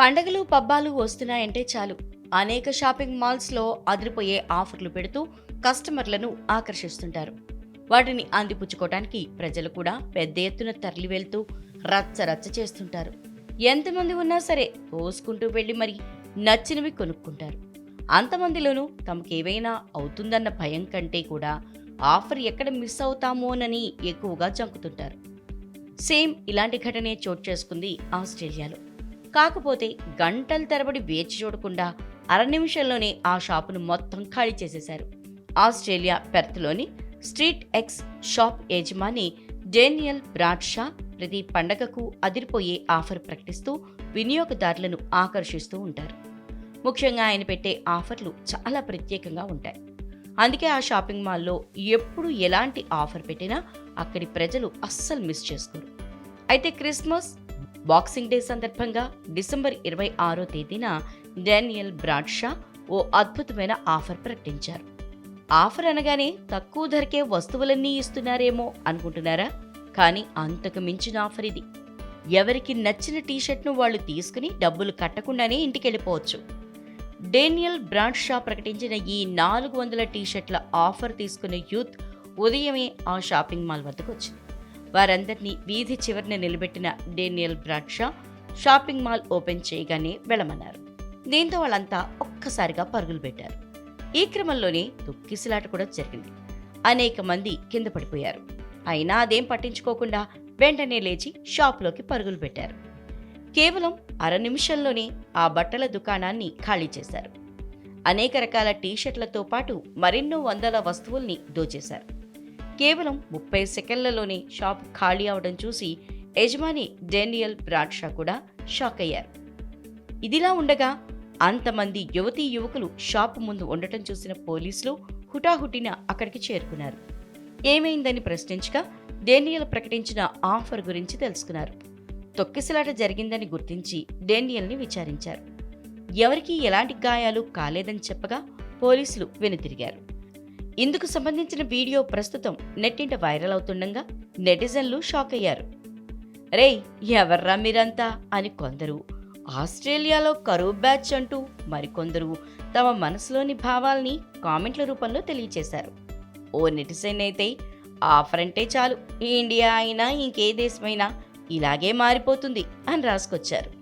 పండగలు పబ్బాలు వస్తున్నాయంటే చాలు. అనేక షాపింగ్ మాల్స్లో అదిరిపోయే ఆఫర్లు పెడుతూ కస్టమర్లను ఆకర్షిస్తుంటారు. వాటిని అందిపుచ్చుకోవడానికి ప్రజలు కూడా పెద్ద ఎత్తున తరలి వెళ్తూ రచ్చ రచ్చ చేస్తుంటారు. ఎంతమంది ఉన్నా సరే తోసుకుంటూ వెళ్ళి మరి నచ్చినవి కొనుక్కుంటారు. అంతమందిలోనూ తమకేవైనా అవుతుందన్న భయం కంటే కూడా ఆఫర్ ఎక్కడ మిస్ అవుతామోనని ఎక్కువగా జంకుతుంటారు సేమ్ ఇలాంటి ఘటనే చోటు చేసుకుంది ఆస్ట్రేలియాలో. కాకపోతే గంటల తరబడి వేచి చూడకుండా అర నిమిషంలోనే ఆ షాపును మొత్తం ఖాళీ చేసేశారు. ఆస్ట్రేలియా పెర్త్లోని స్ట్రీట్ ఎక్స్ షాప్ యజమాని డేనియల్ బ్రాడ్షా ప్రతి పండగకు అదిరిపోయే ఆఫర్ ప్రకటిస్తూ వినియోగదారులను ఆకర్షిస్తూ ఉంటారు. ముఖ్యంగా ఆయన పెట్టే ఆఫర్లు చాలా ప్రత్యేకంగా ఉంటాయి. అందుకే ఆ షాపింగ్ మాల్లో ఎప్పుడు ఎలాంటి ఆఫర్ పెట్టినా అక్కడి ప్రజలు అస్సలు మిస్ చేసుకోరు. అయితే క్రిస్మస్ బాక్సింగ్ డే సందర్భంగా డిసెంబర్ ఇరవై ఆరో తేదీన డానియల్ బ్రాడ్షా ఓ అద్భుతమైన ఆఫర్ ప్రకటించారు. ఆఫర్ అనగానే తక్కువ ధరకే వస్తువులన్నీ ఇస్తున్నారేమో అనుకుంటున్నారా? కానీ అంతకు మించిన ఆఫర్ ఇది. ఎవరికి నచ్చిన టీషర్ట్ను వాళ్ళు తీసుకుని డబ్బులు కట్టకుండానే ఇంటికి వెళ్ళిపోవచ్చు డేనియల్ బ్రాండ్ షా ప్రకటించిన ఈ నాలుగు వందల టీషర్ట్ల ఆఫర్ తీసుకున్న యూత్ ఉదయమే ఆ షాపింగ్ మాల్ వద్దకు వచ్చింది వారందరినీ వీధి చివరిన నిలబెట్టిన Daniel Bradshaw shopping mall open చేయగానే వెళ్ళమన్నారు. దీంతో వాళ్ళంతా ఒక్కసారిగా పరుగులు పెట్టారు. ఈ క్రమంలోనే తొక్కిసలాట కూడా జరిగింది. అనేక మంది కింద పడిపోయారు. అయినా అదేం పట్టించుకోకుండా వెంటనే లేచి షాప్లోకి పరుగులు పెట్టారు. కేవలం అర నిమిషంలోనే ఆ బట్టల దుకాణాన్ని ఖాళీ చేశారు. అనేక రకాల టీషర్ట్లతో పాటు మరెన్నో వందల వస్తువుల్ని దోచేశారు. కేవలం ముప్పై సెకండ్లలోనే షాప్ ఖాళీ అవడం చూసి యజమాని డేనియల్ బ్రాడ్షా కూడా షాక్ అయ్యారు. ఇదిలా ఉండగా అంతమంది యువతీ యువకులు షాపు ముందు ఉండటం చూసిన పోలీసులు హుటాహుటిన అక్కడికి చేరుకున్నారు. ఏమైందని ప్రశ్నించగా డేనియల్ ప్రకటించిన ఆఫర్ గురించి తెలుసుకున్నారు. తొక్కిసలాట జరిగిందని గుర్తించి డేనియల్ని విచారించారు. ఎవరికీ ఎలాంటి గాయాలు కాలేదని చెప్పగా పోలీసులు వెనుతిరిగారు. ఇందుకు సంబంధించిన వీడియో ప్రస్తుతం నెట్టింట వైరల్ అవుతుండగా నెటిజన్లు షాక్ అయ్యారు. రే ఎవర్రా మీరంతా? అని కొందరు. ఆస్ట్రేలియాలో కరువు బ్యాచ్ అంటూ మరికొందరు తమ మనసులోని భావాల్ని కామెంట్ల రూపంలో తెలియచేశారు. ఓ నెటిజన్ అయితే ఆఫర్ అంటే చాలు. ఇండియా అయినా ఇంకే దేశమైనా ఇలాగే మారిపోతుంది అని రాసుకొచ్చారు.